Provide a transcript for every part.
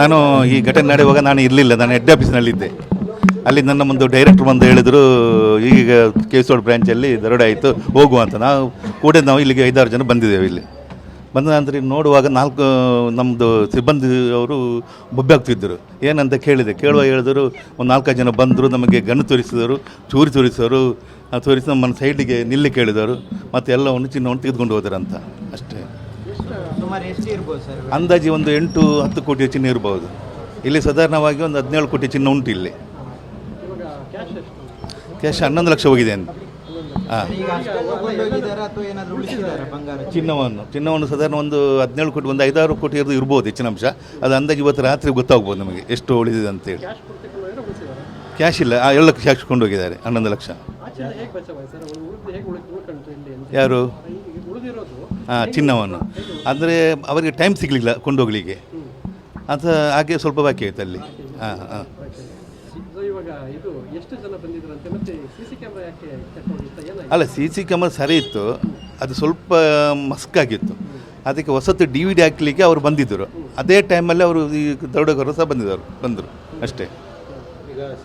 ನಾನು ಈ ಘಟನೆ ನಡೆಯುವಾಗ ನಾನು ಇರಲಿಲ್ಲ. ನಾನು ಹೆಡ್ ಆಫೀಸ್ನಲ್ಲಿದ್ದೆ ಅಲ್ಲಿ ನನ್ನ ಒಂದು ಡೈರೆಕ್ಟರ್ ಬಂದು ಹೇಳಿದರು, ಈಗ ಕೇಸೋಡ್ ಬ್ರ್ಯಾಂಚಲ್ಲಿ ದರೋಡೆ ಆಯಿತು, ಹೋಗುವ ಅಂತ. ನಾವು ಕೂಡ ನಾವು ಇಲ್ಲಿಗೆ ಐದಾರು ಜನ ಬಂದಿದ್ದೇವೆ ಇಲ್ಲಿ. ಬಂದ ನಂತರ ನೋಡುವಾಗ ನಾಲ್ಕು ನಮ್ಮದು ಸಿಬ್ಬಂದಿ ಅವರು ಬೊಬ್ಬಾಗ್ತಿದ್ದರು ಏನಂತ ಕೇಳಿದೆ. ಕೇಳುವ ಹೇಳಿದರು, ಒಂದು ನಾಲ್ಕೈದು ಜನ ಬಂದರು, ನಮಗೆ ಗಣ್ಣು ತೋರಿಸಿದರು, ಚೂರಿ ತೋರಿಸಿದರು. ತೋರಿಸಿ ನಮ್ಮನ್ನು ಸೈಡಿಗೆ ನಿಲ್ಲಿ ಕೇಳಿದರು ಮತ್ತು ಎಲ್ಲವನ್ನು ಚಿನ್ನವನ್ನು ತೆಗೆದುಕೊಂಡು ಹೋದರಂತ. ಅಷ್ಟೇ ಸುಮಾರು ಎಷ್ಟು ಇರ್ಬೋದು ಸರ್ ಅಂದಾಜು ಒಂದು ಎಂಟು ಹತ್ತು ಕೋಟಿ ಚಿನ್ನ ಇರಬಹುದು ಇಲ್ಲಿ ಸಾಧಾರಣವಾಗಿ ಒಂದು ಹದಿನೇಳು ಕೋಟಿ ಚಿನ್ನ ಉಂಟು ಇಲ್ಲಿ. ಕ್ಯಾಶ್ ಹನ್ನೊಂದು ಲಕ್ಷ ಹೋಗಿದೆ ಅಂತ. ಹಾಂ. ಈಗ ಅಷ್ಟೆಲ್ಲ ಅಥವಾ ಏನಾದ್ರು ಉಳಿಸಿದ್ದಾರೆ ಬಂಗಾರ ಚಿನ್ನವನ್ನು. ಚಿನ್ನವನ್ನು ಸಾಧಾರಣ ಒಂದು ಹದಿನೇಳು ಕೋಟಿ ಒಂದು ಐದಾರು ಕೋಟಿ ಇರೋದು ಇರ್ಬೋದು ಹೆಚ್ಚಿನ ಅಂಶ ಅದು ಅಂದಾಜು ಇವತ್ತು ರಾತ್ರಿ ಗೊತ್ತಾಗ್ಬೋದು ನಮಗೆ ಎಷ್ಟು ಉಳಿದಿದೆ ಅಂತೇಳಿ ಕ್ಯಾಶ್ ಇಲ್ಲ. ಆ, ಲಕ್ಷ ಕ್ಯಾಶ್ ಕೊಂಡೋಗಿದ್ದಾರೆ ಹನ್ನೊಂದು ಲಕ್ಷ. ಯಾರು? ಚಿನ್ನವನ್ನು. ಅಂದರೆ ಅವರಿಗೆ ಟೈಮ್ ಸಿಗಲಿಲ್ಲ ಕೊಂಡೋಗ್ಲಿಕ್ಕೆ. ಅದು ಹಾಗೆ ಸ್ವಲ್ಪ ಬಾಕಿ ಆಯ್ತು ಅಲ್ಲಿ. ಹಾಂ ಹಾಂ ಸೊ ಇದು ಎಷ್ಟು ಜನ ಬಂದಿದ್ರಂತೆ? ಮತ್ತೆ ಸಿ ಸಿ ಕ್ಯಾಮ್ರಾ ಯಾಕೆ ಕೆಟ್ಟೋಗಿತ್ತ ಏನಾಯ್ತು? ಅಲ್ಲ ಸಿ ಸಿ ಕ್ಯಾಮರಾ ಸರಿ ಇತ್ತು. ಅದು ಸ್ವಲ್ಪ ಮಸ್ಕಾಗಿತ್ತು ಅದಕ್ಕೆ ಹೊಸತು ಡಿ ವಿ ಡಿ ಹಾಕ್ಲಿಕ್ಕೆ ಅವರು ಬಂದಿದ್ದರು. ಅದೇ ಟೈಮಲ್ಲಿ ಅವರು ಈ ದೌಡಗರು ಸಹ ಬಂದಿದ್ದರು ಬಂದರು. ಅಷ್ಟೇ. ಗಾರ್ಡ್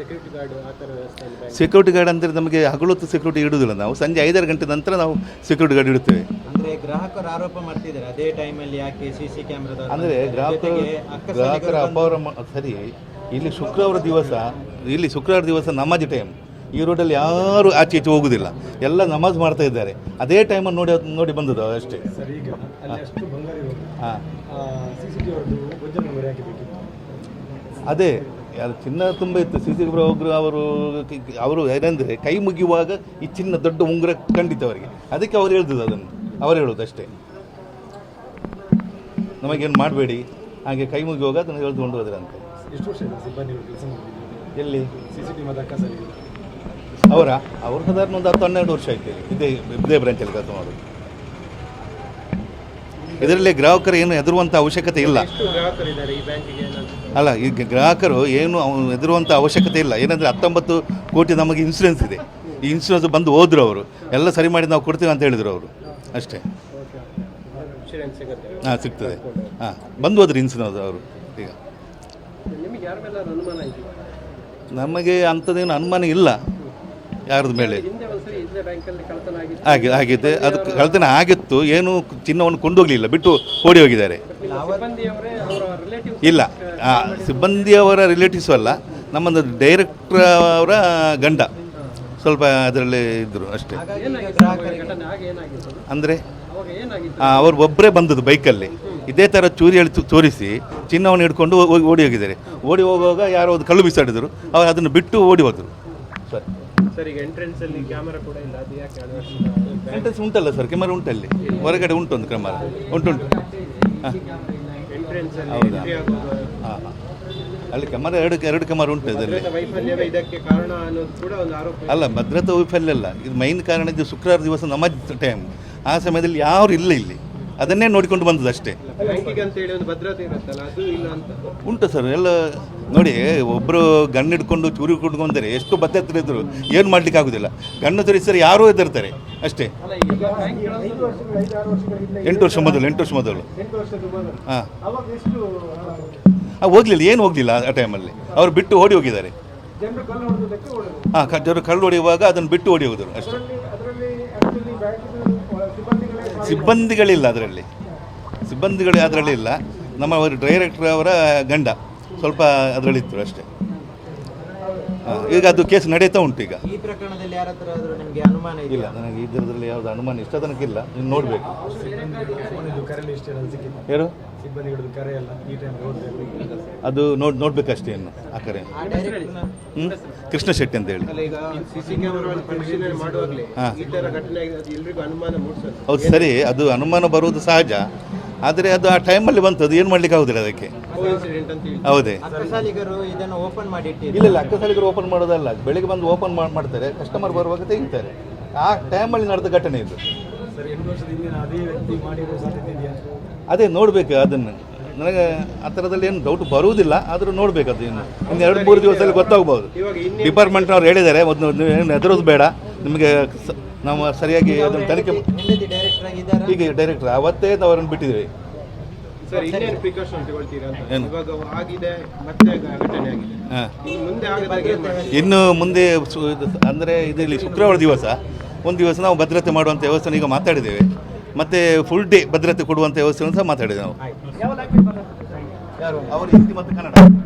ಸೆಕ್ಯೂರಿಟಿ ಗಾರ್ಡ್ ಅಂದರೆ ನಮಗೆ ಹಗಲೊತ್ತು ಸೆಕ್ಯೂರಿಟಿ ಇಡುವುದಿಲ್ಲ ನಾವು. ಸಂಜೆ ಐದಾರು ಗಂಟೆ ನಂತರ ನಾವು ಸೆಕ್ಯೂರಿಟಿ ಗಾರ್ಡ್ ಇಡುತ್ತೇವೆ ಅಂದ್ರೆ ಗ್ರಾಹಕರು ಆರೋಪ ಮಾಡ್ತಿದ್ದಾರೆ. ಅದೇ ಟೈಮಲ್ಲಿ ಯಾಕೆ ಸಿ ಸಿ ಕ್ಯಾಮ್ರಾದ ಅಂದರೆ ಗ್ರಾಹಕರು ಗ್ರಾಹಕರ ಅಪಾರ ಮ- ಸರಿ ಇಲ್ಲಿ ಶುಕ್ರವಾರ ದಿವಸ ಇಲ್ಲಿ ಶುಕ್ರವಾರ ದಿವಸ ನಮಾಜ್ ಟೈಮ್ ಈ ರೋಡಲ್ಲಿ ಯಾರು ಆಚೆ ಈಚೆ ಹೋಗುದಿಲ್ಲ. ಎಲ್ಲ ನಮಾಜ್ ಮಾಡ್ತಾ ಇದ್ದಾರೆ. ಅದೇ ಟೈಮಲ್ಲಿ ನೋಡಿ ನೋಡಿ ಬಂದದ್ದು ಅಷ್ಟೇ. ಸರ್ ಈಗ ಅಲ್ಲಿ ಅಷ್ಟು ಬಂಗಾರ ಇರೋದು. ಹಾಂ. ಅದೇ ಅದು ಚಿನ್ನ ತುಂಬ ಇತ್ತು. ಸಿ ಸಿ ಒಬ್ಬರು ಅವರು ಅವರು ಏನಂದರೆ ಕೈ ಮುಗಿಯುವಾಗ ಈ ಚಿನ್ನ ದೊಡ್ಡ ಉಂಗುರ ಖಂಡಿತ ಅವರಿಗೆ. ಅದಕ್ಕೆ ಅವ್ರು ಹೇಳ್ದದ್ದು ಅದನ್ನು. ಅವರು ಹೇಳೋದು ಅಷ್ಟೇ. ನಮಗೇನು ಮಾಡಬೇಡಿ. ಹಾಗೆ ಕೈ ಮುಗಿಯುವಾಗ ಅದನ್ನು ಹೇಳ್ದುಕೊಂಡು ಹೋದ್ರಂತೆ ಎಲ್ಲಿ? ಅವರ? ಅವರು ಸಾಧಾರಣ ಒಂದು ಹತ್ತು ಹನ್ನೆರಡು ವರ್ಷ ಆಯ್ತು. ಇದೇ ಇದೇ ಬ್ರಾಂಚಲ್ಲಿ ಕೆಲಸ ಮಾಡೋದು. ಇದರಲ್ಲಿ ಗ್ರಾಹಕರು ಏನು ಹೆದರುವಂಥ ಅವಶ್ಯಕತೆ ಇಲ್ಲ. ಅಲ್ಲ ಈ ಗ್ರಾಹಕರು ಏನು ಅವನು ಹೆದರುವಂಥ ಅವಶ್ಯಕತೆ ಇಲ್ಲ. ಏನಂದರೆ ಹತ್ತೊಂಬತ್ತು ಕೋಟಿ ನಮಗೆ ಇನ್ಸೂರೆನ್ಸ್ ಇದೆ. ಈ ಇನ್ಸೂರೆನ್ಸ್ ಬಂದು ಹೋದ್ರು ಅವರು. ಎಲ್ಲ ಸರಿ ಮಾಡಿ ನಾವು ಕೊಡ್ತೀವಿ ಅಂತ ಹೇಳಿದರು ಅವರು. ಅಷ್ಟೇ. ಹಾಂ ಸಿಗ್ತದೆ. ಹಾಂ ಬಂದು ಹೋದ್ರಿ ಇನ್ಸೂರೆನ್ಸ್ ಅವರು. ಈಗ. ನಿಮಗೆ ಅಂಥದ್ದೇನು ಅನುಮಾನ ಇಲ್ಲ. ಯಾರದ ಮೇಲೆ? ಹಾಗೆ ಆಗಿದೆ ಅದು ಕಳ್ತನ ಆಗಿತ್ತು. ಏನು ಚಿನ್ನವನ್ನು ಕೊಂಡೋಗಲಿಲ್ಲ ಬಿಟ್ಟು ಓಡಿ ಹೋಗಿದ್ದಾರೆ. ಇಲ್ಲ ಸಿಬ್ಬಂದಿಯವರ ರಿಲೇಟಿವ್ಸ್ ಅಲ್ಲ. ನಮ್ಮದು ಡೈರೆಕ್ಟ್ರ್ ಅವರ ಗಂಡ. ಸ್ವಲ್ಪ ಅದರಲ್ಲಿ ಇದ್ದರು ಅಷ್ಟೇ. ಅಂದರೆ? ಅವರು ಒಬ್ಬರೇ ಬಂದದ್ದು ಬೈಕಲ್ಲಿ. ಇದೇ ಥರ ಚೂರಿ ಹೇಳಿ ತೋರಿಸಿ ಚಿನ್ನವನ್ನು ಹಿಡ್ಕೊಂಡು ಹೋಗಿ ಓಡಿ ಹೋಗಿದ್ದಾರೆ. ಓಡಿ ಹೋಗುವಾಗ ಯಾರೋ ಒಂದು ಕಲ್ಲು ಬಿಸಾಡಿದರು. ಅವ್ರು ಅದನ್ನು ಬಿಟ್ಟು ಓಡಿ ಹೋದರು. ಸರ್. ಎಂಟ್ರೆನ್ಸ್ ಉಂಟಲ್ಲ ಸರ್ ಕ್ಯಾಮರಾ ಉಂಟಲ್ಲಿ. ಹೊರಗಡೆ ಉಂಟು ಒಂದು ಕ್ಯಾಮರಾ ಉಂಟುಂಟು ಹಾಂ. ಹೌದಾ? ಹಾಂ ಹಾಂ. ಅಲ್ಲಿ ಕ್ಯಾಮರಾ ಎರಡು ಎರಡು ಕ್ಯಾಮರಾ ಉಂಟು ಅದರಲ್ಲಿ ಅಲ್ಲ ಭದ್ರತಾ ವೈಫಲ್ಯ ಅಲ್ಲ. ಇದು ಮೈನ್ ಕಾರಣ ಇದು ಶುಕ್ರವಾರ ದಿವಸ ನಮಾಜ್ ಟೈಮ್ ಆ ಸಮಯದಲ್ಲಿ ಯಾರು ಇಲ್ಲ ಇಲ್ಲಿ. ಅದನ್ನೇ ನೋಡಿಕೊಂಡು ಬಂದದ್ದು ಅಷ್ಟೇ. ಉಂಟು ಸರ್ ಎಲ್ಲ ನೋಡಿ ಒಬ್ಬರು ಗಣ್ಣು ಹಿಡ್ಕೊಂಡು ಚೂರಿ ಬಂದರೆ ಎಷ್ಟು ಬತ್ತೆ ಇದ್ರು ಏನು ಮಾಡ್ಲಿಕ್ಕೆ ಆಗೋದಿಲ್ಲ. ಗಣ್ಣು ತರಿಸಿದ್ರೆ ಯಾರೂ ಎದುರ್ತಾರೆ ಅಷ್ಟೇ. ಎಂಟು ವರ್ಷ ಮೊದಲು, ಎಂಟು ವರ್ಷ ಮೊದಲು. ಹಾಂ. ಹೋಗ್ಲಿಲ್ಲ, ಏನು ಹೋಗಲಿಲ್ಲ ಆ ಟೈಮಲ್ಲಿ ಅವರು ಬಿಟ್ಟು ಓಡಿ ಹೋಗಿದ್ದಾರೆ. ಹಾಂ ಜನರು ಕಳ್ಳು ಹೊಡೆಯುವಾಗ ಅದನ್ನು ಬಿಟ್ಟು ಓಡಿ ಹೋದರು ಅಷ್ಟೇ. ಸಿಬ್ಬಂದಿಗಳಿಲ್ಲ ಅದರಲ್ಲಿ. ಸಿಬ್ಬಂದಿಗಳು ಅದರಲ್ಲಿ ಇಲ್ಲ. ನಮ್ಮ ಡೈರೆಕ್ಟರ್ ಅವರ ಗಂಡ. ಸ್ವಲ್ಪ ಇತ್ತು ಅಷ್ಟೇ. ಹಾ, ಈಗ ಅದು ಕೇಸ್ ನಡೀತಾ ಉಂಟು ಈಗ. ಈ ಪ್ರಕರಣದಲ್ಲಿ ಯಾರ ಹತ್ರ ಆದ್ರೂ ನಿಮ್ಗೆ ಅನುಮಾನ ಇಲ್ಲ ನನಗೆ ಇದರದಲ್ಲಿ ಯಾವುದು ಅನುಮಾನ ಇಷ್ಟ ತನಕ ಇಲ್ಲ ಇನ್ನು ನೋಡಬೇಕು. ಫೋನಿದ್ದು ಕರೆಯಲ್ಲಿ ಇಷ್ಟೇ ಅದು ಸಿಕ್ಕಿತ್ತು ಯಾರು? ಸಿಬ್ಬಂದಿಗಳದ್ದು ಕರೆ ಎಲ್ಲ ಈ ಟೈಮ್ ಓದಬೇಕು ಅದು ನೋಡಿ ನೋಡ್ಬೇಕಷ್ಟೇ ಇನ್ನು ಆ ಕರೆ. ಆ ಡೈರೆಕ್ಟ್ನ ಹ್ಞೂ ಕೃಷ್ಣ ಶೆಟ್ಟಿ ಅಂತ ಹೇಳಿ. ಅಲ್ಲ ಈಗ ಸಿ ಸಿ ಕ್ಯಾಮರಾ ಪರಿಶೀಲನೆ ಮಾಡುವಾಗಲೇ ಹಾ. ಈ ತರ ಘಟನೆ ಆಗಿದೆ ಅದು ಎಲ್ರಿಗೂ ಅನುಮಾನ ಮೂಡಿಸೋದು. ಹೌದು ಸರಿ ಅದು ಅನುಮಾನ ಬರುವುದು ಸಹಜ. ಆದರೆ ಅದು ಆ ಟೈಮಲ್ಲಿ ಬಂತು ಅದು ಏನು ಮಾಡ್ಲಿಕ್ಕೆ ಆಗುದಿಲ್ಲ ಅದಕ್ಕೆ? ಹೌದೇ. ಇದನ್ನು ಓಪನ್ ಮಾಡಿ ಇಲ್ಲ ಇಲ್ಲ ಅಕ್ಕಸಾಲಿಗರು ಓಪನ್ ಮಾಡೋದಲ್ಲ. ಬೆಳಿಗ್ಗೆ ಬಂದು ಓಪನ್ ಮಾಡ್ತಾರೆ ಕಸ್ಟಮರ್ ಬರುವಾಗ ತೆಗಿತಾರೆ. ಆ ಟೈಮಲ್ಲಿ ನಡೆದ ಘಟನೆ ಇದು. ಅದೇ ವ್ಯಕ್ತಿ ಮಾಡಿರೋ ಸಾಧ್ಯತೆ ಇದೆಯಾ? ಅದೇ ನೋಡಬೇಕು ಅದನ್ನು. ನನಗೆ ಆ ಥರದಲ್ಲಿ ಏನು ಡೌಟ್ ಬರುವುದಿಲ್ಲ ಆದರೂ ನೋಡ್ಬೇಕು ಅದು ಇನ್ನು. ಇನ್ನು ಎರಡು ಮೂರು ದಿವಸದಲ್ಲಿ ಗೊತ್ತಾಗ್ಬೋದು. ಡಿಪಾರ್ಟ್ಮೆಂಟ್ ಅವ್ರು ಡಿಪಾರ್ಟ್ಮೆಂಟ್ನವ್ರು ಹೇಳಿದ್ದಾರೆ ಒಂದು ಏನು ಹೆದರೋದು ಬೇಡ. ನಿಮಗೆ ನಾವು ಸರಿಯಾಗಿ ಅದನ್ನು ತನಿಖೆ ಹೆಂಡತಿ ಡೈರೆಕ್ಟರ್ ಆಗಿದ್ದಾರೆ? ಈಗ ಡೈರೆಕ್ಟರ್ ಅವತ್ತೇ ಅವರನ್ನು ಬಿಟ್ಟಿದ್ದೀವಿ ಸರ್ ಇನ್ನೇನು ಪ್ರಿಕಾಷನ್ ತಗೊಳ್ತೀರಾ ಅಂತ. ಏನು? ಇವಾಗ ಆಗಿದೆ ಮತ್ತೆ ಘಟನೆ ಆಗಿದೆ. ಹಾಂ. ಇನ್ನು ಮುಂದೆ ಆಗದಾಗ ಏನು ಮಾಡ್ತೀರಾ? ಇನ್ನು ಮುಂದೆ ಸು- ಇದು ಅಂದರೆ ಇದರಲ್ಲಿ ಶುಕ್ರವಾರ ದಿವಸ ಒಂದು ದಿವಸ ನಾವು ಭದ್ರತೆ ಮಾಡುವಂಥ ವ್ಯವಸ್ಥೆ ಈಗ ಮಾತಾಡಿದ್ದೇವೆ. ಮತ್ತು ಫುಲ್ ಡೇ ಭದ್ರತೆ ಕೊಡುವಂಥ ವ್ಯವಸ್ಥೆಯನ್ನು ಸಹ ಮಾತಾಡಿದ್ದೇವೆ ನಾವು. ಅವರು ಹಿಂದಿ ಮತ್ತು ಕನ್ನಡ.